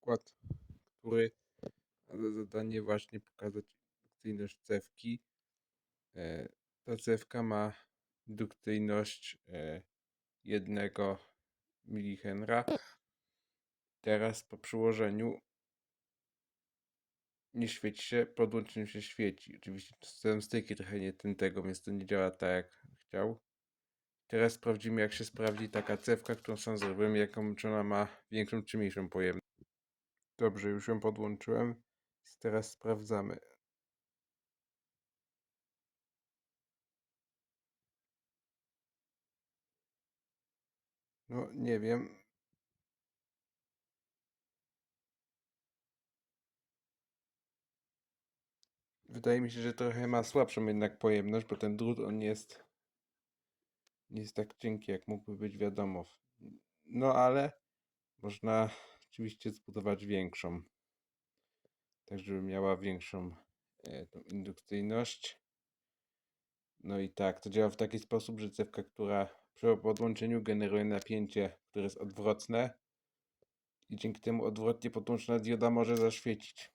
przykład, który ma za zadanie właśnie pokazać indukcyjność cewki. E, Ta cewka ma indukcyjność e, 1 mH. Teraz po przyłożeniu nie świeci się, po odłączeniu się świeci. Oczywiście ten styki trochę nie ten tego, więc to nie działa tak jak chciał. Teraz sprawdzimy jak się sprawdzi taka cewka, którą sam zrobiłem, jaką czy ona ma większą czy mniejszą pojemność. Dobrze, już ją podłączyłem. Teraz sprawdzamy. No, nie wiem. Wydaje mi się, że trochę ma słabszą jednak pojemność, bo ten drut on jest nie jest tak cienki, jak mógłby być wiadomo. No ale można oczywiście zbudować większą. Tak, żeby miała większą e, tą indukcyjność. No i tak, to działa w taki sposób, że cewka, która przy podłączeniu generuje napięcie, które jest odwrotne i dzięki temu odwrotnie podłączona dioda może zaświecić.